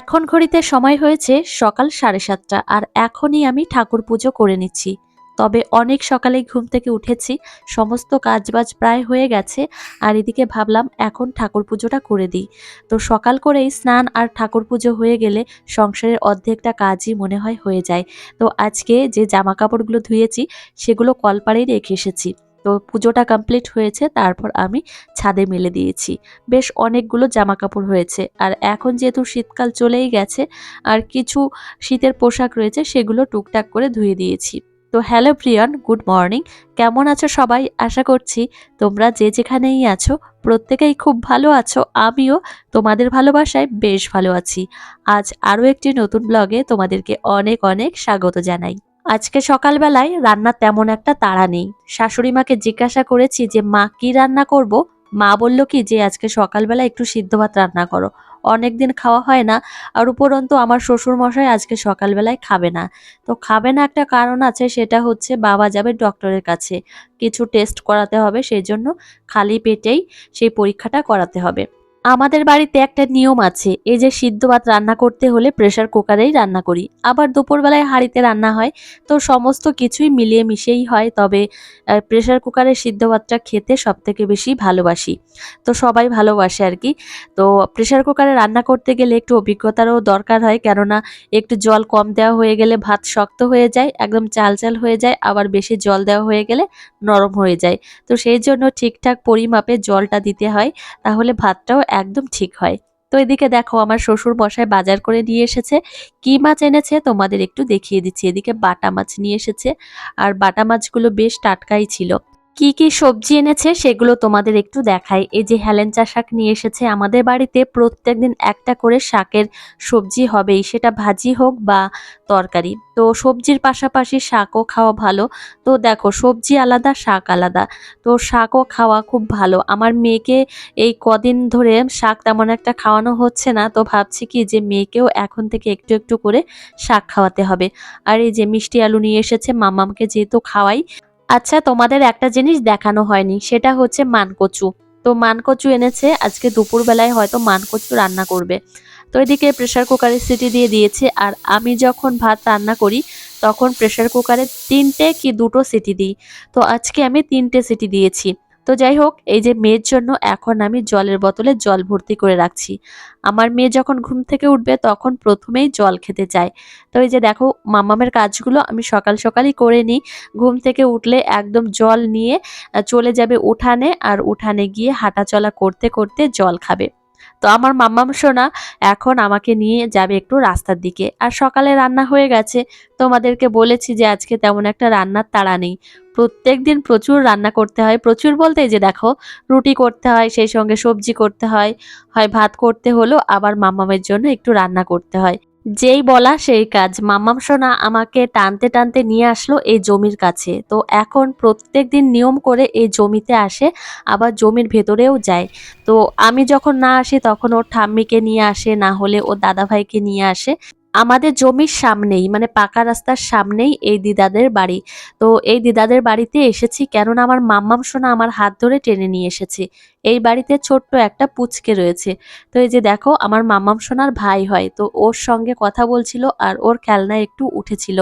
এখন ঘড়িতে সময় হয়েছে সকাল সাড়ে সাতটা আর এখনই আমি ঠাকুর পুজো করে নিচ্ছি। তবে অনেক সকালেই ঘুম থেকে উঠেছি, সমস্ত কাজবাজ প্রায় হয়ে গেছে আর এদিকে ভাবলাম এখন ঠাকুর পুজোটা করে দিই। তো সকাল করেই স্নান আর ঠাকুর পুজো হয়ে গেলে সংসারের অর্ধেকটা কাজই মনে হয় হয়ে যায়। তো আজকে যে জামা কাপড়গুলো ধুয়েছি সেগুলো কলপাড়েই রেখে এসেছি। তো পুজোটা কমপ্লিট হয়েছে, তারপর আমি ছাদে মেলে দিয়েছি। বেশ অনেকগুলো জামা কাপড় হয়েছে। আর এখন যেহেতু শীতকাল চলেই গেছে, আর কিছু শীতের পোশাক রয়েছে, সেগুলো টুকটাক করে ধুয়ে দিয়েছি। তো হ্যালো প্রিয়ন, গুড মর্নিং। কেমন আছো সবাই? আশা করছি তোমরা যে যেখানেই আছো, প্রত্যেকেই খুব ভালো আছো। আমিও তোমাদের ভালোবাসায় বেশ ভালো আছি। আজ আরও একটি নতুন ব্লগে তোমাদেরকে অনেক অনেক স্বাগত জানাই। আজকে সকালবেলায় রান্না তেমন একটা তাড়া নেই। শাশুড়ি মাকে জিজ্ঞাসা করেছি যে, মা, কি রান্না করব? মা বলল কি, যে, আজকে সকালবেলা একটু সিদ্ধ ভাত রান্না করো। অনেক দিন খাওয়া হয় না, আর উপরন্তু আমার শ্বশুর মশাই আজকে সকালবেলায় খাবে না। তো খাবে না একটা কারণ আছে, সেটা হচ্ছে বাবা যাবে ডক্টরের কাছে। কিছু টেস্ট করাতে হবে, সেই জন্য খালি পেটেই সেই পরীক্ষাটা করাতে হবে। আমাদের বাড়িতে একটা নিয়ম আছে এই যে সিদ্ধ ভাত রান্না করতে হলে প্রেশার কুকারেই রান্না করি। আবার দুপুরবেলায় হাঁড়িতে রান্না হয়, তো সমস্ত কিছুই মিলিয়ে মিশেই হয়, তবে প্রেশার কুকারের সিদ্ধ ভাতটা খেতে সব থেকে বেশি ভালোবাসি। তো সবাই ভালোবাসে আর কি। তো প্রেশার কুকারে রান্না করতে গেলে একটু অভিজ্ঞতারও দরকার হয়, কেননা একটু জল কম দেওয়া হয়ে গেলে ভাত শক্ত হয়ে যায়, একদম চাল চাল হয়ে যায়, আবার বেশি জল দেওয়া হয়ে গেলে নরম হয়ে যায়। তো সেই জন্য ঠিকঠাক পরিমাপে জলটা দিতে হয়, তাহলে ভাতটাও একদম ঠিক হয়। তো এদিকে দেখো আমার শ্বশুর মশাই বাজার করে নিয়ে এসেছে। কি মাছ এনেছে তোমাদের একটু দেখিয়ে দিচ্ছি। এদিকে বাটা মাছ নিয়ে এসেছে। আর বাটা মাছগুলো বেশ টাটকাই ছিল। কি কি সবজি এনেছে সেগুলো তোমাদের একটু দেখাই। এই যে হেলেঞ্চা শাক নিয়ে এসেছে আমাদের বাড়িতে প্রত্যেক দিন একটা করে শাকের সবজি হবেই। সেটা ভাজি হোক বা তরকারি। তো সবজির পাশাপাশি শাকও খাওয়া ভালো। তো দেখো, সবজি আলাদা, শাক আলাদা। তো শাকও খাওয়া খুব ভালো। আমার মেয়েকে এই কদিন ধরে শাক তেমন একটা খাওয়ানো হচ্ছে না। তো ভাবছি কি যে মেয়েকেও এখন থেকে একটু একটু করে শাক খাওয়াতে হবে। আর এই যে মিষ্টি আলু নিয়ে এসেছে, মামামকে যেহেতু খাওয়াই আচ্ছা তোমাদের একটা জিনিস দেখানো হয়নি, সেটা হচ্ছে মানকচু। তো মানকচু এনেছে, আজকে দুপুরবেলায় হয়তো মানকচু রান্না করবে। তো এদিকে প্রেশার কুকারে সিটি দিয়ে দিয়েছে, আর আমি যখন ভাত রান্না করি, তখন প্রেশার কুকারে তিনটে কি দুটো সিটি দিই। তো আজকে আমি তিনটে সিটি দিয়েছি। তো যাই হোক, এই যে মেয়ের জন্য এখন আমি জলের বোতলে জল ভর্তি করে রাখছি। আমার মেয়ে যখন ঘুম থেকে উঠবে তখন প্রথমেই জল খেতে চায়। তো এই যে দেখো, মামামের কাজগুলো আমি সকাল সকালই করে নিই। ঘুম থেকে উঠলে একদম জল নিয়ে চলে যাবে উঠানে আর উঠানে গিয়ে হাঁটা চলা করতে করতে জল খাবে। তো আমার মাম্মাম সোনা, এখন আমাকে নিয়ে যাবে একটু রাস্তার দিকে। আর সকালে রান্না হয়ে গেছে। তোমাদেরকে বলেছি যে আজকে তেমন একটা রান্নার তাড়া নেই। প্রত্যেক দিন প্রচুর রান্না করতে হয়। প্রচুর বলতে যে দেখো, রুটি করতে হয়, সেই সঙ্গে সবজি করতে হয় হয় ভাত করতে হলো আবার মাম্মামের জন্য একটু রান্না করতে হয়। যেই বলা সেই কাজ। মাম্মাম সোনা আমাকে টানতে টানতে নিয়ে আসলো এই জমির কাছে। তো এখন প্রত্যেক দিন নিয়ম করে এই জমিতে আসে, আবার জমির ভেতরেও যায়। তো আমি যখন না আসি তখন ওর ঠাম্মিকে নিয়ে আসে, না হলে ওর দাদাভাইকে নিয়ে আসে। আমাদের জমির সামনেই মানে পাকা রাস্তার সামনেই এই দিদাদের বাড়ি। তো এই দিদাদের বাড়িতে এসেছি কেননা আমার মাম্মাম সোনা আমার হাত ধরে টেনে নিয়ে এসেছে। এই বাড়িতে ছোট্ট একটা পুচকে রয়েছে। তো এই যে দেখো, আমার মামাম সোনার ভাই হয়। তো ওর সঙ্গে কথা বলছিল আর ওর খেলনায় একটু উঠেছিল।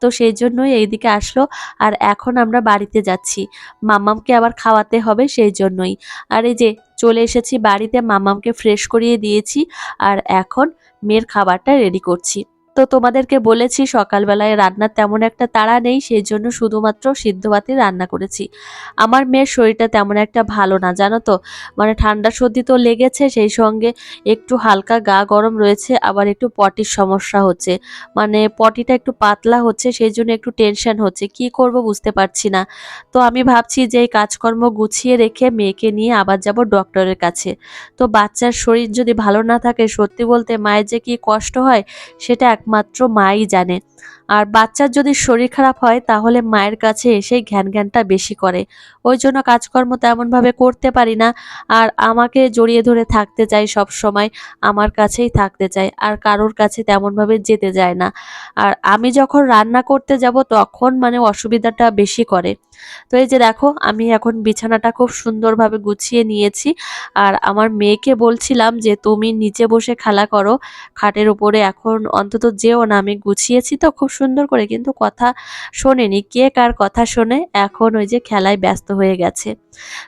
তো সেই জন্যই এইদিকে আসলো আর এখন আমরা বাড়িতে যাচ্ছি। মামামকে আবার খাওয়াতে হবে সেই জন্যই। আর এই যে চলে এসেছি বাড়িতে, মামামকে ফ্রেশ করিয়ে দিয়েছি। আর এখন মেয়ের খাবারটা রেডি করছি। তো তোমাদেরকে বলেছি, সকালবেলায় রান্নার তেমন একটা তাড়া নেই সেই জন্য শুধুমাত্র সিদ্ধ ভাতই রান্না করেছি। আমার মেয়ের শরীরটা তেমন একটা ভালো না, জানো তো? মানে ঠান্ডা সর্দি তো লেগেছে, সেই সঙ্গে একটু হালকা গা গরম রয়েছে, আবার একটু পটির সমস্যা হচ্ছে। মানে পটিটা একটু পাতলা হচ্ছে, সেই জন্য একটু টেনশন হচ্ছে, কি করব বুঝতে পারছি না। তো আমি ভাবছি যে এই কাজকর্ম গুছিয়ে রেখে মেয়েকে নিয়ে আবার যাব ডক্টরের কাছে। তো বাচ্চার শরীর যদি ভালো না থাকে, সত্যি বলতে মায়ের যে কি কষ্ট হয়, সেটা এক একমাত্র মাই জানে। আর বাচ্চার যদি শরীর খারাপ হয়, তাহলে মায়ের কাছে এসেই ঘ্যান ঘ্যানটা বেশি করে। ওই জন্য কাজকর্ম তেমনভাবে করতে পারি না। আর আমাকে জড়িয়ে ধরে থাকতে চাই সব সময়, আমার কাছেই থাকতে চায় আর কারোর কাছে তেমনভাবে যেতে যায় না। আর আমি যখন রান্না করতে যাব, তখন মানে অসুবিধাটা বেশি করে। তো এই যে দেখো, আমি এখন বিছানাটা খুব সুন্দরভাবে গুছিয়ে নিয়েছি। আর আমার মেয়েকে বলছিলাম যে, তুমি নিচে বসে খেলা করো। খাটের উপরে এখন অন্তত যেও না, আমি গুছিয়েছি তো খুব সুন্দর করে, কিন্তু কথা শোনেনি। কে কার কথা শোনে? এখন ওই যে খেলায় ব্যস্ত হয়ে গেছে।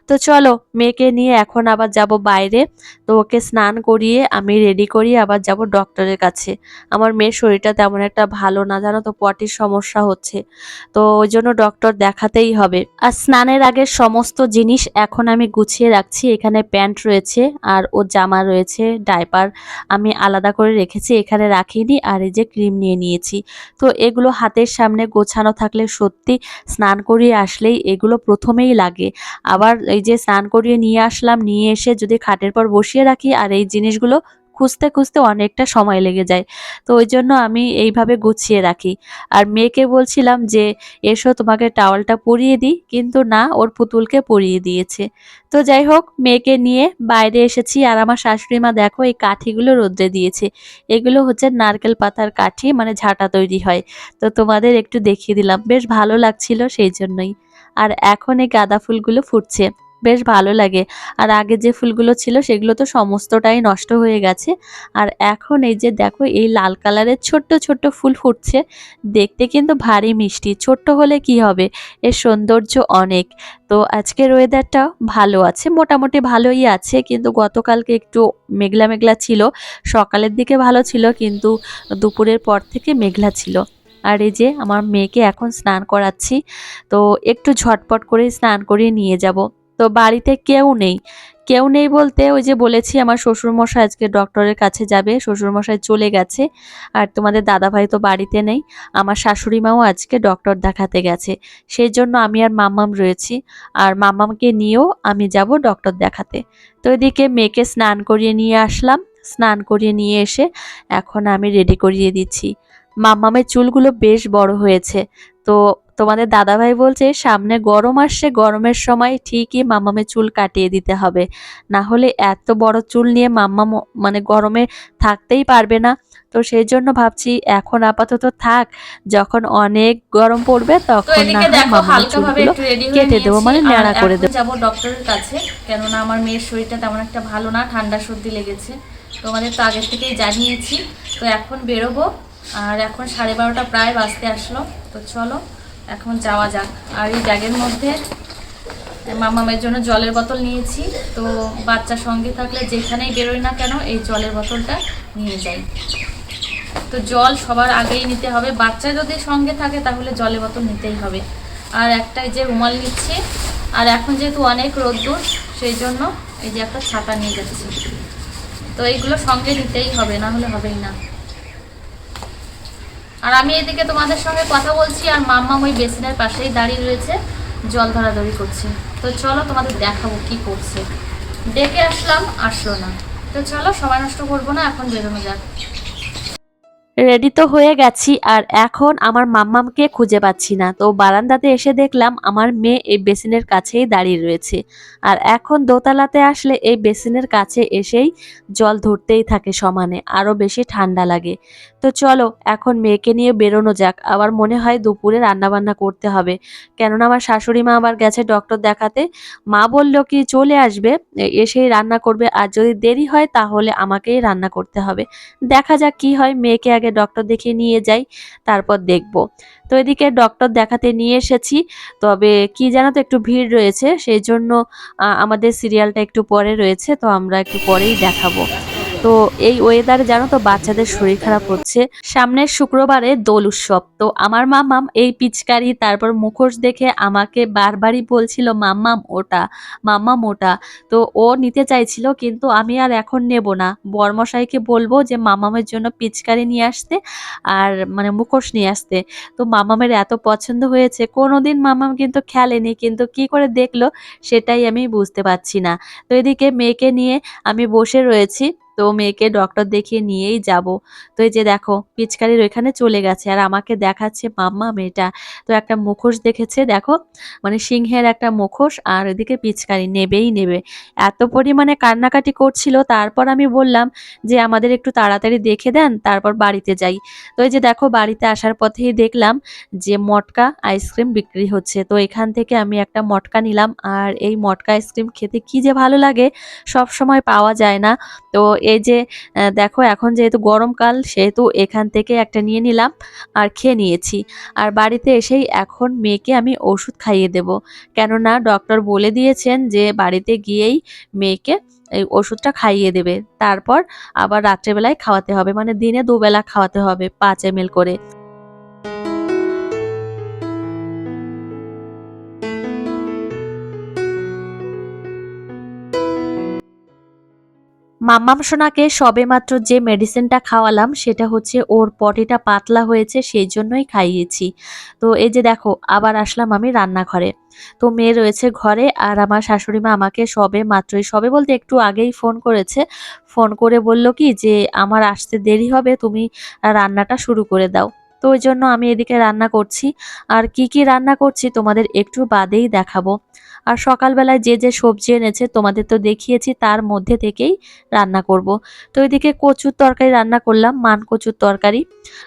তো চলো, মেয়েকে নিয়ে এখন আবার যাব বাইরে। তো ওকে স্নান করিয়ে আমি রেডি করিয়ে আবার যাব ডক্টরের কাছে। আমার মেয়ের শরীরটা তেমন একটা ভালো না, জানো তো পটির সমস্যা হচ্ছে। তো ওই জন্য ডক্টর দেখাতেই হবে। আর স্নানের আগে সমস্ত জিনিস এখন আমি গুছিয়ে রাখছি। এখানে প্যান্ট রয়েছে আর ওর জামা রয়েছে, ডাইপার আমি আলাদা করে রেখেছি, এখানে রাখিনি। আর এই যে ক্রিম নিয়ে নিয়েছি। তো এগুলো হাতের সামনে গোছানো থাকলে সত্যি স্নান করিয়ে আসলেই এগুলো প্রথমেই লাগে। আবার এই যে স্নান করিয়ে নিয়ে আসলাম, নিয়ে এসে যদি খাটের পর বসিয়ে রাখি আর এই জিনিসগুলো খুঁজতে খুঁজতে অনেকটা সময় লেগে যায়। তো ওই জন্য আমি এইভাবে গুছিয়ে রাখি। আর মেয়েকে বলছিলাম যে, এসো তোমাকে টাওয়ালটা পরিয়ে দিই। কিন্তু না, ওর পুতুলকে পরিয়ে দিয়েছে। তো যাই হোক, মেয়েকে নিয়ে বাইরে এসেছি আর আমার শাশুড়ি মা দেখো এই কাঠিগুলো রোদ্রে দিয়েছে। এগুলো হচ্ছে নারকেল পাতার কাঠি মানে ঝাঁটা তৈরি হয়। তো তোমাদের একটু দেখিয়ে দিলাম। বেশ ভালো লাগছিল সেই জন্যই। আর এখন এই গাঁদা ফুলগুলো ফুটছে। বেশ ভালো লাগে। আর আগে যে ফুলগুলো ছিল সেগুলো তো সমস্তটাই নষ্ট হয়ে গেছে। আর এখন এই যে দেখো, এই লাল কালারের ছোট্ট ছোট্ট ফুল ফুটছে, দেখতে কিন্তু ভারী মিষ্টি। ছোট্ট হলে কি হবে? এর সৌন্দর্য অনেক। তো আজকের ওয়েদারটা ভালো আছে, মোটামুটি ভালোই আছে। কিন্তু গতকালকে একটু মেঘলা মেঘলা ছিল। সকালের দিকে ভালো ছিল, কিন্তু দুপুরের পর থেকে মেঘলা ছিল। আর এই যে আমার মেয়েকে এখন স্নান করাচ্ছি, তো একটু ঝটপট করে স্নান করিয়ে নিয়ে যাব। তো বাড়িতে কেউ নেই। কেউ নেই বলতে ওই যে বলেছি আমার শ্বশুরমশাই আজকে ডক্টরের কাছে যাবে, শ্বশুরমশাই চলে গেছে। আর তোমাদের দাদাভাই তো বাড়িতে নেই, আমার শাশুড়ি মাও আজকে ডক্টর দেখাতে গেছে। সেই জন্য আমি আর মাম্মাম রয়েছি। আর মাম্মামকে নিয়েও আমি যাব ডক্টর দেখাতে। তো এদিকে মেয়েকে স্নান করিয়ে নিয়ে আসলাম। স্নান করিয়ে নিয়ে এসে এখন আমি রেডি করিয়ে দিচ্ছি। মাম্মামের চুলগুলো বেশ বড় হয়েছে। তো তোমাদের দাদাভাই বলছে সামনে গরম আসছে গরমের সময় ঠিকই মাম্মামের চুল কাটিয়ে দিতে হবে। না হলে এত বড় চুল নিয়ে মাম্মাম মানে গরমে থাকতেই পারবে না। তো সেই জন্য ভাবছি এখন আপাতত থাক যখন অনেক গরম পড়বে তখন না দেখো চুলগুলো কেটে দেবো মানে ন্যাড়া করে দেবো। যাব ডক্টরের কাছে কেননা আমার মেয়ের শরীরটা তেমন একটা ভালো না ঠান্ডা সর্দি লেগেছে। তোমাদের তো আগের থেকেই জানিয়েছি। তো এখন বেরোবো আর এখন সাড়ে বারোটা প্রায় বাজতে আসলো। তো চলো এখন যাওয়া যাক। আর এই ব্যাগের মধ্যে মামামের জন্য জলের বোতল নিয়েছি। তো বাচ্চা সঙ্গে থাকলে যেখানেই বেরোয় না কেন এই জলের বোতলটা নিয়ে যাই। তো জল সবার আগেই নিতে হবে। বাচ্চা যদি সঙ্গে থাকে তাহলে জলের বোতল নিতেই হবে। আর একটা যে রুমাল নিচ্ছি। আর এখন যেহেতু অনেক রোদ্দুর, সেই জন্য এই যে একটা ছাতা নিয়ে যাচ্ছি। তো এইগুলো সঙ্গে নিতেই হবে, না হলে হবেই না। আর আমি এদিকে তোমাদের সঙ্গে কথা বলছি, আর মাম্মা ওই বেসিনের পাশেই দাঁড়িয়ে রয়েছে, জল ধরাধরি করছে। তো চলো তোমাদের দেখাবো কি করছে। ডেকে আসলাম, আসলো না। তো চলো, সময় নষ্ট করব না, এখন বেরোনো যাক। রেডি তো হয়ে গেছি, আর এখন আমার মাম্মামকে খুঁজে পাচ্ছি না। তো বারান্দাতে এসে দেখলাম আমার মেয়ে এই বেসিনের কাছেই দাঁড়িয়ে রয়েছে। আর এখন দোতলাতে আসলে এই বেসিনের কাছে এসেই জল ধরতেই থাকে সমানে, আরও বেশি ঠান্ডা লাগে। তো চলো, এখন মেয়েকে নিয়ে বেরোনো যাক। আবার মনে হয় দুপুরে রান্নাবান্না করতে হবে। কেননা আমার শাশুড়ি মা আবার গেছে ডক্টর দেখাতে। মা বলল কি, চলে আসবে এসেই রান্না করবে। আর যদি দেরি হয় তাহলে আমাকেই রান্না করতে হবে। দেখা যাক কি হয়, মেয়েকে আগে ডক্টর দেখিয়ে নিয়ে যাই, তারপর দেখব। তো এদিকে ডক্টর দেখাতে নিয়ে এসেছি, তবে কি জানো তো একটু ভিড় রয়েছে, সেই জন্য আমাদের সিরিয়ালটা একটু পরে রয়েছে, তো আমরা একটু পরেই দেখাবো। তো এই ওয়েদারে জানো তো বাচ্চাদের শরীর খারাপ হচ্ছে। সামনের শুক্রবারে দোল উৎসব। তো আমার মামাম এই পিচকারি, তারপর মুখোশ দেখে আমাকে বারবারই বলছিল মাম্মাম ওটা মাম্মাম ওটা। তো ও নিতে চাইছিল, কিন্তু আমি আর এখন নেব না। বরমশাইকে বলব যে, মামামের জন্য পিচকারি নিয়ে আসতে আর মানে মুখোশ নিয়ে আসতে। তো মামামের এত পছন্দ হয়েছে। কোনোদিন মামাম কিন্তু খেলেনি, কিন্তু কি করে দেখল সেটাই আমি বুঝতে পারছি না। তো এদিকে মেয়েকে নিয়ে আমি বসে রয়েছি। তো মেয়েকে ডক্টর দেখিয়ে নিয়েই যাব। তো এই যে দেখো, পিচকারির ওইখানে চলে গেছে আর আমাকে দেখাচ্ছে মাম্মা মেয়েটা। তো একটা মুখোশ দেখেছে, দেখো? মানে সিংহের একটা মুখোশ আর এদিকে পিচকারি নেবেই নেবে। এত পরিমাণে কান্নাকাটি করছিল, তারপর আমি বললাম যে আমাদের একটু তাড়াতাড়ি দেখে দেন, তারপর বাড়িতে যাই। তো এই যে দেখো, বাড়িতে আসার পথেই দেখলাম যে মটকা আইসক্রিম বিক্রি হচ্ছে। তো এখান থেকে আমি একটা মটকা নিলাম আর এই মটকা আইসক্রিম খেতে কি যে ভালো লাগে, সব সময় পাওয়া যায় না। তো এই যে দেখো এখন যেহেতু গরমকাল সেহেতু এখান থেকে একটা নিয়ে নিলাম আর খেয়ে নিয়েছি। আর বাড়িতে এসেই এখন মেয়েকে আমি ওষুধ খাইয়ে দেব। কেননা ডক্টর বলে দিয়েছেন যে, বাড়িতে গিয়েই মেয়েকে এই ওষুধটা খাইয়ে দেবে। তারপর আবার রাত্রেবেলায় খাওয়াতে হবে। মানে দিনে দুবেলা খাওয়াতে হবে পাঁচ এম করে। মাম্মাম সোনাকে সবেমাত্র যে মেডিসিনটা খাওয়ালাম, সেটা হচ্ছে ওর পটিটা পাতলা হয়েছে, সেই জন্যই খাইয়েছি। তো এই যে দেখো, আবার আসলাম আমি রান্নাঘরে। তো মেয়ে রয়েছে ঘরে, আর আমার শাশুড়ি মা আমাকে সবে মাত্রই, সবে বলতে একটু আগেই ফোন করেছে। ফোন করে বলল কি যে, আমার আসতে দেরি হবে, তুমি রান্নাটা শুরু করে দাও। তো ওই জন্য আমি এদিকে রান্না করছি। আর কি কি রান্না করছি তোমাদের একটু বাদেই দেখাবো। আর সকালবেলায় যে যে সবজি এনেছে তোমাদের তো দেখিয়েছি, তার মধ্যে থেকেই রান্না করব। তো এদিকে কচুর তরকারি রান্না করলাম, মান কচুর তরকারি।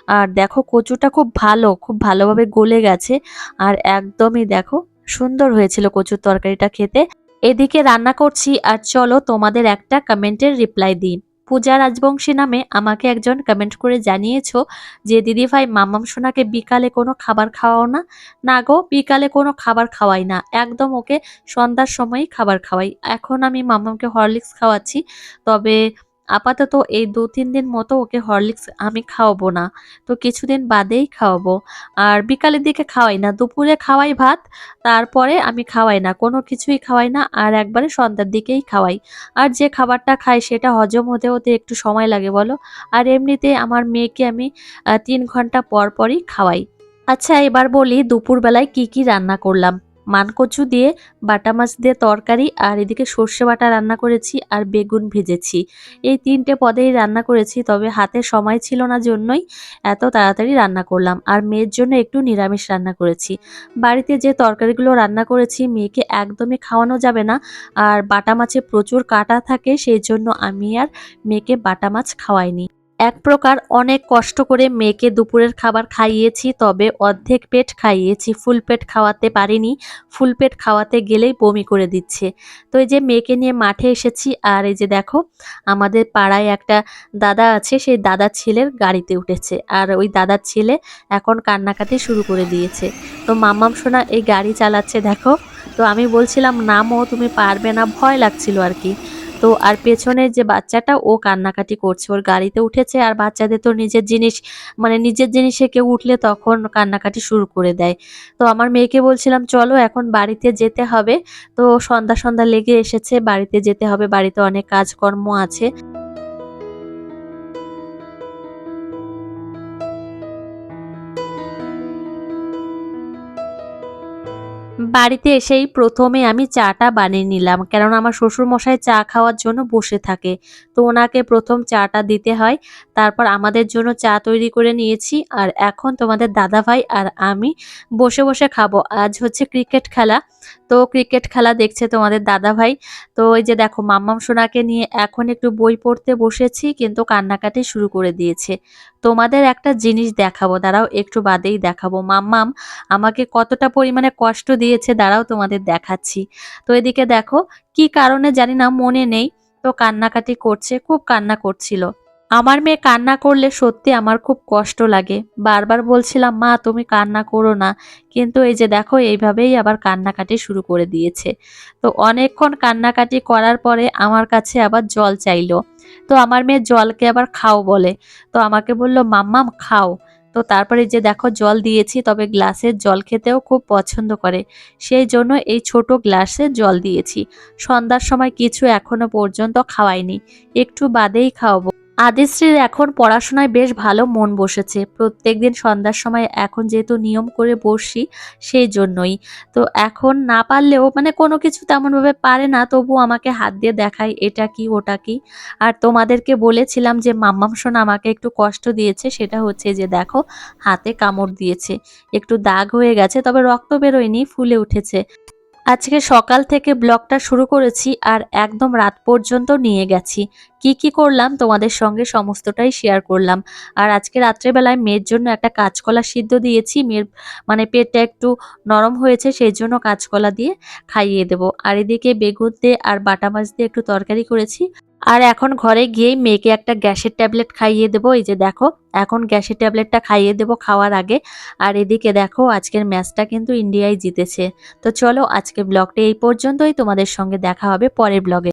আর দেখো কচুটা খুব ভালো, খুব ভালোভাবে গলে গেছে। আর একদমই দেখো সুন্দর হয়েছিল কচুর তরকারিটা খেতে। এদিকে রান্না করছি, আর চলো তোমাদের একটা কমেন্টের রিপ্লাই দিই। পূজা রাজবংশী নামে আমাকে একজন কমেন্ট করে জানিয়েছো যে, দিদি ভাই, মামাম সোনাকে বিকালে কোনো খাবার খাওয়াও না? না গো, বিকালে কোনো খাবার খাওয়াই না। একদম ওকে সন্ধ্যার সময়ই খাবার খাওয়াই। এখন আমি মামামকে হরলিক্স খাওয়াচ্ছি। তবে আপাতত এই দু তিন দিন মতো ওকে হরলিক্স আমি খাওয়াবো না। তো কিছুদিন বাদেই খাওয়াবো। আর বিকালের দিকে খাওয়াই না, দুপুরে খাওয়াই ভাত, তারপরে আমি খাওয়াই না, কোনো কিছুই খাওয়াই না, আর একবারে সন্ধ্যার দিকেই খাওয়াই। আর যে খাবারটা খাই সেটা হজম হতে হতে একটু সময় লাগে, বলো? আর এমনিতে আমার মেয়েকে আমি তিন ঘণ্টা পর পরই খাওয়াই। আচ্ছা এবার বলি দুপুরবেলায় কি কি রান্না করলাম। মানকচু দিয়ে বাটা মাছ দিয়ে তরকারি আর এদিকে সর্ষে বাটা রান্না করেছি আর বেগুন ভেজেছি। এই তিনটে পদেই রান্না করেছি, তবে হাতে সময় ছিল না জন্যই এত তাড়াতাড়ি রান্না করলাম আর মেয়ের জন্য একটু নিরামিষ রান্না করেছি। বাড়িতে যে তরকারিগুলো রান্না করেছি মেয়েকে একদমই খাওয়ানো যাবে না আর বাটা মাছে প্রচুর কাটা থাকে, সেই জন্য আমি আর মেয়েকে বাটা মাছ খাওয়াইনি। এক প্রকার অনেক কষ্ট করে মেয়েকে দুপুরের খাবার খাইয়েছি, তবে অর্ধেক পেট খাইয়েছি। ফুল পেট খাওয়াতে পারিনি, ফুল পেট খাওয়াতে গেলেই বমি করে দিচ্ছে। তো এই যে মেয়েকে নিয়ে মাঠে এসেছি, আর এই যে দেখো, আমাদের পাড়ায় একটা দাদা আছে, সেই দাদার ছেলের গাড়িতে উঠেছে, আর ওই দাদার ছেলে এখন কান্নাকাটি শুরু করে দিয়েছে। তো মাম্মাম সোনা এই গাড়ি চালাচ্ছে, দেখো। তো আমি বলছিলাম নামও তুমি পারবে না। ভয় লাগছিল আর কি। তো আর পেছনে যে বাচ্চাটা, ও কান্নাকাটি করছে। ওর গাড়িতে উঠেছে আর বাচ্চাদের তো নিজের জিনিস মানে নিজের জিনিসে কেউ উঠলে তখন কান্নাকাটি শুরু করে দেয়। তো আমার মেয়েকে বলছিলাম, চলো এখন বাড়িতে যেতে হবে। তো সন্ধ্যা সন্ধ্যা লেগে এসেছে, বাড়িতে যেতে হবে। বাড়িতে অনেক কাজকর্ম আছে। বাড়িতে এসেই প্রথমে আমি চাটা বানিয়ে নিলাম, কেননা আমার শ্বশুর মশাই চা খাওয়ার জন্য বসে থাকে। তো ওনাকে প্রথম চাটা দিতে হয়, তারপর আমাদের জন্য চা তৈরি করে নিয়েছি, আর এখন তোমাদের দাদা ভাই আর আমি বসে বসে খাব। আজ হচ্ছে ক্রিকেট খেলা, তো ক্রিকেট খেলা দেখছে তোমাদের দাদা ভাই তো ওই যে দেখো, মাম্মাম সোনাকে নিয়ে এখন একটু বই পড়তে বসেছি, কিন্তু কান্নাকাটি শুরু করে দিয়েছে। তোমাদের একটা জিনিস দেখাবো, দাঁড়াও একটু বাদেই দেখাবো। মাম্মাম আমাকে কতটা পরিমাণে কষ্ট দিয়েছে দাঁড়াও তোমাদের দেখাচ্ছি। তো এদিকে দেখো, কি কারণে জানি না, মনে নেই। তো কান্নাকাটি করছে, খুব কান্না করছিল। আমার মেয়ে কান্না করলে সত্যি আমার খুব কষ্ট লাগে। বারবার বলছিলাম, মা, তুমি কান্না করো না। কিন্তু এই যে দেখো, এইভাবেই আবার কান্নাকাটি শুরু করে দিয়েছে। তো অনেকক্ষণ কান্নাকাটি করার পরে আমার কাছে আবার জল চাইলো। তো আমার মেয়ে জলকে আবার খাও বলে। তো আমাকে বলল, মাম্মাম, খাও। তো তারপরে যে দেখো জল দিয়েছি, তবে গ্লাসের জল খেতেও খুব পছন্দ করে। সেই জন্য এই ছোট গ্লাসে জল দিয়েছি। সন্ধ্যার সময় কিছু এখনও পর্যন্ত খাওয়াইনি। একটু বাদেই খাওয়াবো। আদিশ্রীর এখন পড়াশোনায় বেশ ভালো মন বসেছে। প্রত্যেক দিন সন্ধ্যার সময় এখন যেহেতু নিয়ম করে বসি, সেই জন্যই। তো এখন না পারলেও মানে কোনো কিছু তেমনভাবে পারে না তবু আমাকে হাত দিয়ে দেখায় এটা কি, ওটা কি। আর তোমাদেরকে বলেছিলাম যে মাম্মাম সোনা আমাকে একটু কষ্ট দিয়েছে, সেটা হচ্ছে যে দেখো, হাতে কামড় দিয়েছে। একটু দাগ হয়ে গেছে, তবে রক্ত বেরোয়নি, ফুলে উঠেছে। আজকে সকাল থেকে ব্লগটা শুরু করেছি আর একদম রাত পর্যন্ত নিয়ে গেছি। কি কি করলাম তোমাদের সঙ্গে সমস্তটাই শেয়ার করলাম। আর আজকে রাত্রেবেলায় মেয়ের জন্য একটা কাঁচকলা সিদ্ধ দিয়েছি। মেয়ের মানে পেটটা একটু নরম হয়েছে, সেই জন্য কাঁচকলা দিয়ে খাইয়ে দেবো। আর এদিকে বেগুন দিয়ে আর বাটা মাছ দিয়ে একটু তরকারি করেছি। আর এখন ঘরে গিয়েই মেয়েকে একটা গ্যাসের ট্যাবলেট খাইয়ে দেবো। এই যে দেখো, এখন গ্যাসের ট্যাবলেটটা খাইয়ে দেবো খাওয়ার আগে। আর এদিকে দেখো, আজকের ম্যাচটা কিন্তু ইন্ডিয়াই জিতেছে। তো চলো আজকে ব্লগটা এই পর্যন্তই। তোমাদের সঙ্গে দেখা হবে পরের ব্লগে।